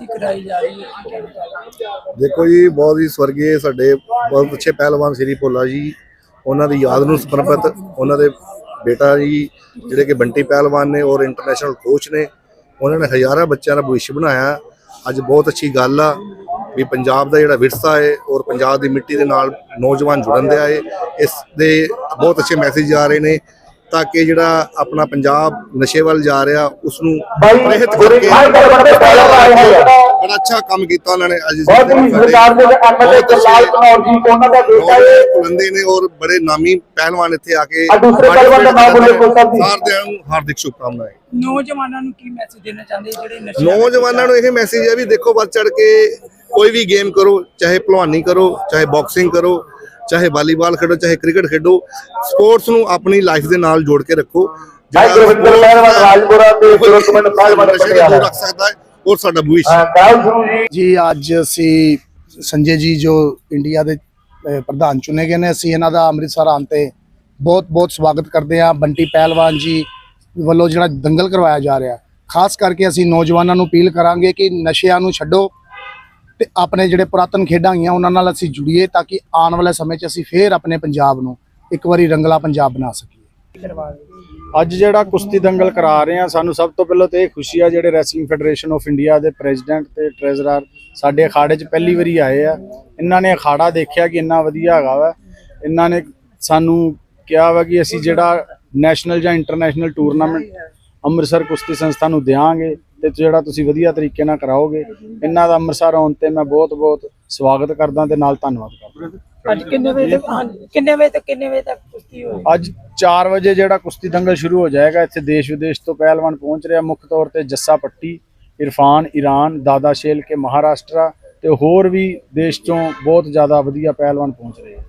ਕੁਸ਼ਤੀ ਕਰਾਈ ਜਾ ਰਹੀ ਹੈ। ਦੇਖੋ ਜੀ, ਬਹੁਤ ਹੀ ਸਵਰਗੀ ਸਾਡੇ ਬਹੁਤ ਅੱਛੇ ਪਹਿਲਵਾਨ ਸ੍ਰੀ ਭੋਲਾ ਜੀ, ਉਹਨਾਂ ਦੀ ਯਾਦ ਨੂੰ ਸਮਰਪਿਤ ਉਹਨਾਂ ਦੇ ਬੇਟਾ ਜੀ, ਜਿਹੜੇ ਕਿ ਬੰਟੀ ਪਹਿਲਵਾਨ ਨੇ ਔਰ ਇੰਟਰਨੈਸ਼ਨਲ ਕੋਚ ਨੇ, ਉਹਨਾਂ ਨੇ ਹਜ਼ਾਰਾਂ ਬੱਚਿਆਂ ਦਾ ਭਵਿੱਖ ਬਣਾਇਆ। ਅੱਜ ਬਹੁਤ ਅੱਛੀ ਗੱਲ ਆ ਵੀ ਪੰਜਾਬ ਦਾ ਜਿਹੜਾ ਵਿਰਸਾ ਹੈ ਔਰ ਪੰਜਾਬ ਦੀ ਮਿੱਟੀ ਦੇ ਨਾਲ ਨੌਜਵਾਨ ਜੁੜਨ ਦੇ ਆਏ ਇਸ ਦੇ ਬਹੁਤ ਅੱਛੇ ਮੈਸੇਜ ਆ ਰਹੇ ਨੇ। ਤਾਂ ਕਿ ਜਿਹੜਾ ਆਪਣਾ ਪੰਜਾਬ ਨਸ਼ੇ ਵੱਲ ਜਾ ਰਿਹਾ ਉਸ ਨੂੰ ਪ੍ਰੇਰਿਤ ਕਰਕੇ ਬੜਾ ਅੱਛਾ ਕੰਮ ਕੀਤਾ ਉਹਨਾਂ ਨੇ ਅੱਜ ਬਹੁਤ ਹੀ ਸਰਕਾਰ ਦੇ ਐਮਐਲਏ ਜਲਾਲ ਕਨੌਰ ਜੀ ਉਹਨਾਂ ਦਾ ਬੇਟਾ ਹੈ ਬੁਲੰਦੇ ਨੇ ਔਰ ਬੜੇ ਨਾਮੀ ਪਹਿਲਵਾਨ ਇੱਥੇ ਆ ਕੇ ਆ ਦੂਸਰੇ ਪਹਿਲਵਾਨ ਦਾ ਨਾਮ ਬੋਲੇ ਕੋਈ ਸਾਹਿਬ ਜੀ। ਸਾਰਿਆਂ ਨੂੰ ਹਾਰਦਿਕ ਸ਼ੁਭਕਾਮਨਾਵਾਂ। ਨੌਜਵਾਨਾਂ ਨੂੰ ਕੀ ਮੈਸੇਜ ਦੇਣਾ ਚਾਹੁੰਦੇ ਜਿਹੜੇ ਨਸ਼ੇ ਨੌਜਵਾਨਾਂ ਨੂੰ ਇਹ ਮੈਸੇਜ ਹੈ ਵੀ ਦੇਖੋ ਵੱਧ ਚੜ ਕੇ ਕੋਈ ਵੀ ਗੇਮ ਕਰੋ ਚਾਹੇ ਭਲਵਾਨੀ ਕਰੋ ਚਾਹੇ ਬਾਕਸਿੰਗ ਕਰੋ ਚਾਹੇ ਵਾਲੀਬਾਲ ਖੇਡੋ ਚਾਹੇ ਕ੍ਰਿਕਟ ਖੇਡੋ ਸਪੋਰਟਸ ਨੂੰ ਆਪਣੀ ਲਾਈਫ ਦੇ ਨਾਲ ਜੋੜ ਕੇ ਰੱਖੋ। ਭਾਈ ਗੁਰਵਿੰਦਰ ਪਹਿਲਵਾਨ ਰਾਜਪੁਰਾ ਤੇ ਪਟਿਆਲਾ। ਦੂਰ ਰੱਖ ਸਕਦਾ ਹੈ ਔਰ ਸਾਡਾ ਭਵਿੱਖ ਹਾਂ। ਕਾਲ ਗੁਰੂ ਜੀ। ਜੀ ਅੱਜ ਅਸੀਂ ਸੰਜੇ ਜੀ ਜੋ ਇੰਡੀਆ ਦੇ ਪ੍ਰਧਾਨ ਚੁਣੇ ਗਏ ਨੇ ਅਸੀਂ ਇਹਨਾਂ ਦਾ ਅੰਮ੍ਰਿਤਸਰ ਆਉਣ ਤੇ ਬਹੁਤ ਬਹੁਤ ਸਵਾਗਤ ਕਰਦੇ ਹਾਂ। ਬੰਟੀ ਪਹਿਲਵਾਨ ਜੀ ਵੱਲੋਂ ਜਿਹੜਾ ਦੰਗਲ ਕਰਵਾਇਆ ਜਾ ਰਿਹਾ ਖਾਸ ਕਰਕੇ ਅਸੀਂ ਨੌਜਵਾਨਾਂ ਨੂੰ ਅਪੀਲ ਕਰਾਂਗੇ ਕਿ ਨਸ਼ਿਆਂ ਨੂੰ ਛੱਡੋ ਤੇ ਆਪਣੇ ਜਿਹੜੇ ਪੁਰਾਤਨ ਖੇਡਾਂ ਹੈਗੀਆਂ ਉਹਨਾਂ ਨਾਲ ਅਸੀਂ ਜੁੜੀਏ ਤਾਂ ਕਿ ਆਉਣ ਵਾਲੇ ਸਮੇਂ 'ਚ ਅਸੀਂ ਫੇਰ ਆਪਣੇ ਪੰਜਾਬ ਨੂੰ ਇੱਕ ਵਾਰੀ ਰੰਗਲਾ ਪੰਜਾਬ ਬਣਾ ਸਕੀਏ। ਅੱਜ ਜਿਹੜਾ ਕੁਸ਼ਤੀ ਦੰਗਲ ਕਰਾ ਰਹੇ ਆ ਸਾਨੂੰ ਸਭ ਤੋਂ ਪਹਿਲਾਂ ਤੇ ਇਹ ਖੁਸ਼ੀ ਆ, ਜਿਹੜੇ ਰੈਸਲਿੰਗ ਫੈਡਰੇਸ਼ਨ ਆਫ ਇੰਡੀਆ ਦੇ ਪ੍ਰੈਜ਼ੀਡੈਂਟ ਤੇ ਟ੍ਰੈਜ਼ਰਰ ਸਾਡੇ ਅਖਾੜੇ 'ਚ ਪਹਿਲੀ ਵਾਰੀ ਆਏ ਆ। ਇਹਨਾਂ ਨੇ ਅਖਾੜਾ ਦੇਖਿਆ ਕਿ ਇੰਨਾ ਵਧੀਆ ਹੈਗਾ ਵਾ। ਇਹਨਾਂ ਨੇ ਸਾਨੂੰ ਕਿਹਾ ਵਾ ਕਿ ਅਸੀਂ ਜਿਹੜਾ ਨੈਸ਼ਨਲ ਜਾਂ ਇੰਟਰਨੈਸ਼ਨਲ ਟੂਰਨਾਮੈਂਟ ਅੰਮ੍ਰਿਤਸਰ ਕੁਸ਼ਤੀ ਸੰਸਥਾ ਨੂੰ ਦਿਆਂਗੇ। ਤੇ ਜਿਹੜਾ ਤੁਸੀਂ ਵਧੀਆ ਤਰੀਕੇ ਨਾਲ ਕਰਾਓਗੇ ਇਹਨਾਂ ਦਾ ਅੰਮ੍ਰਿਤਸਰ ਆਉਣ ਤੇ ਮੈਂ ਬਹੁਤ ਬਹੁਤ ਸਵਾਗਤ ਕਰਦਾ ਤੇ ਨਾਲ ਧੰਨਵਾਦ ਕਰਦਾ। ਅੱਜ ਕਿੰਨੇ ਵਜੇ ਤੱਕ ਕਿੰਨੇ ਵਜੇ ਤੱਕ ਕਿੰਨੇ ਵਜੇ ਤੱਕ ਕੁਸ਼ਤੀ ਹੋਈ ਅੱਜ 4 ਵਜੇ ਜਿਹੜਾ ਕੁਸ਼ਤੀ ਦੰਗਲ ਸ਼ੁਰੂ ਹੋ ਜਾਏਗਾ ਇੱਥੇ ਦੇਸ਼ ਵਿਦੇਸ਼ ਤੋਂ ਪਹਿਲਵਾਨ ਪਹੁੰਚ ਰਿਹਾ ਮੁੱਖ ਤੌਰ ਤੇ ਜੱਸਾ ਪੱਟੀ ਇਰਫਾਨ ਈਰਾਨ ਦਾਦਾ ਸ਼ੇਲ ਕੇ ਮਹਾਰਾਸ਼ਟਰ ਤੇ ਹੋਰ ਵੀ ਦੇਸ਼ ਚੋਂ ਬਹੁਤ ਜ਼ਿਆਦਾ ਵਧੀਆ ਪਹਿਲਵਾਨ ਪਹੁੰਚ ਰਹੇ ਆ।